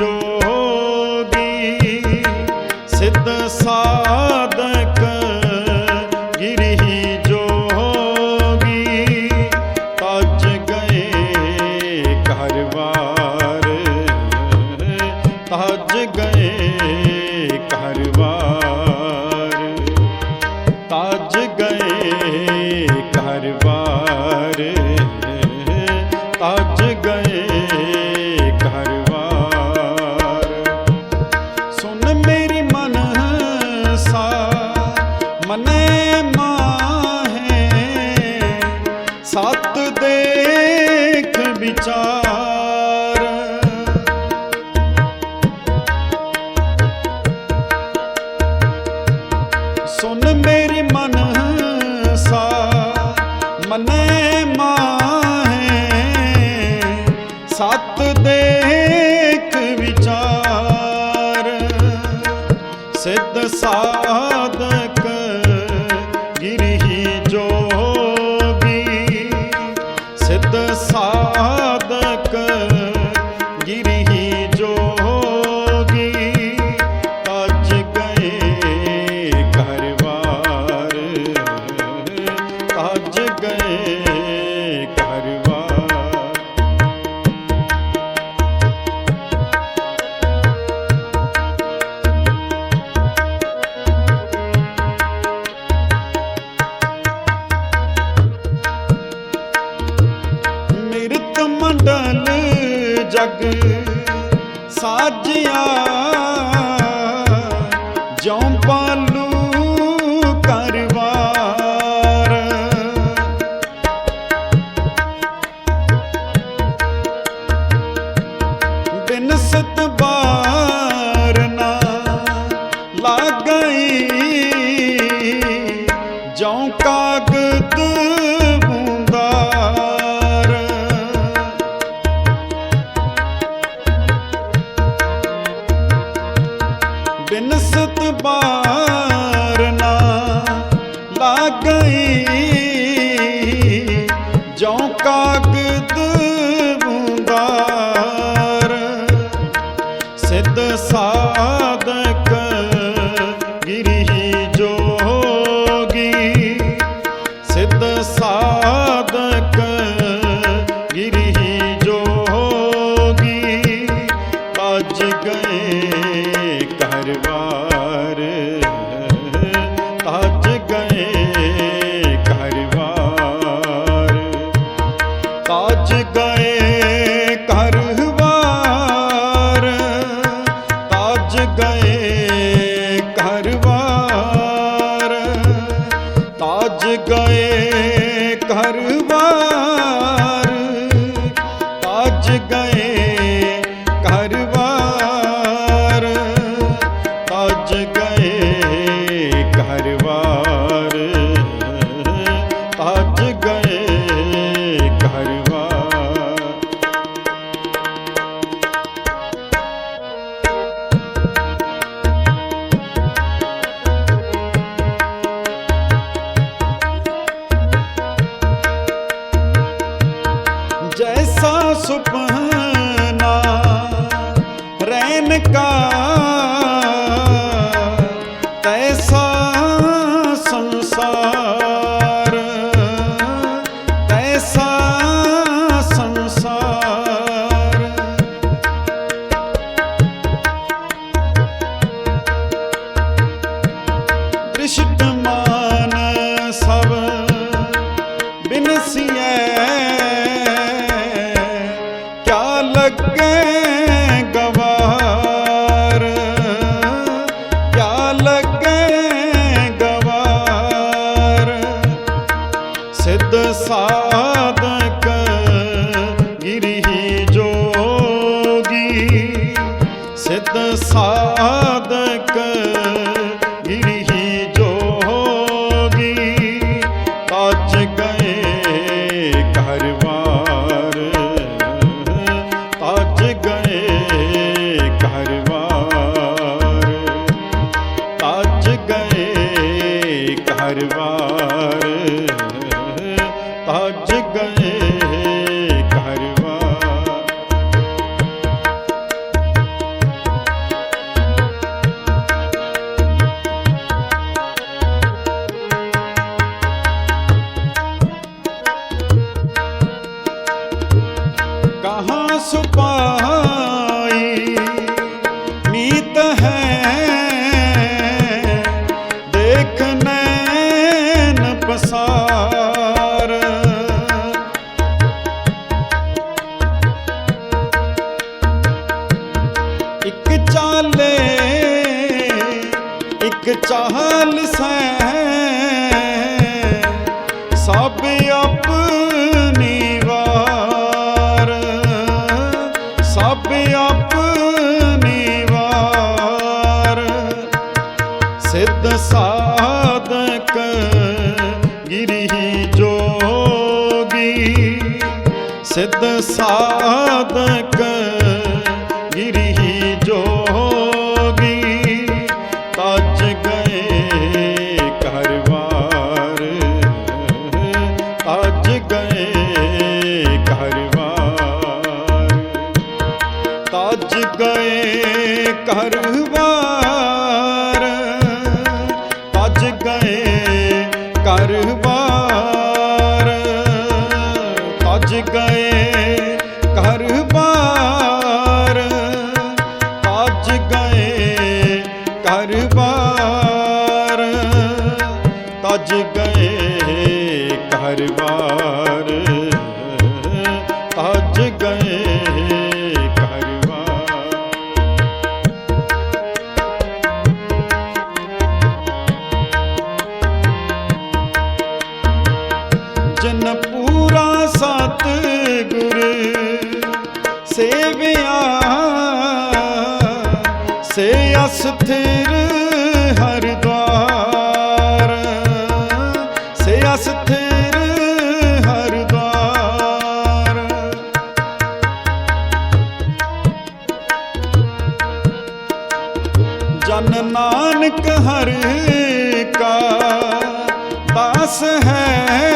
ਜੋਗੀ ਸਿੱਧ ਸਾਧਕ ਗਿਰਹੀ ਜੋਗੀ ਤਜ ਗਏ ਘਰਵਾਰ ਤਜ ਗਏ ਘਰਵਾਰ ਸਾ ਮਨੇ ਮਾਹੇ। ਸਤ ਦੇਖ ਵਿਚਾਰ। ਸੁਨ ਮੇਰੇ ਮਨ ਸਾ ਮਨੇ ਜਗ ਸਾਜਿਆ this should ਬਚ ਇੱਕ ਚਾਹਲ ਸੈ ਸਭ ਆਪਣੀ ਵਾਰ। ਸਭ ਆਪਣੀ ਵਾਰ। ਸਿੱਧ ਸਾਧਕ ਗਿਰੀ ਜੋਗੀ। ਸਿੱਧ ਸਾਧਕ ਘਰ ਵਾਰ। ਭੱਜ ਗਏ ਘਰ ਵਾਰ। ਭੱਜ ਗਏ ਘਰ ਵਾਰ। ਭੱਜ ਗਏ ਘਰ ਵਾਰ। ਤਜ ਗਏ ਘਰ ਵਾਰ। ਅਸਥਿਰ ਹਰ ਦਵਾਰ। ਸੇ ਅਸਥਿਰ ਹਰ ਦਵਾਰ। ਜਨ ਨਾਨਕ ਹਰ ਕਾ ਦਾਸ ਹੈ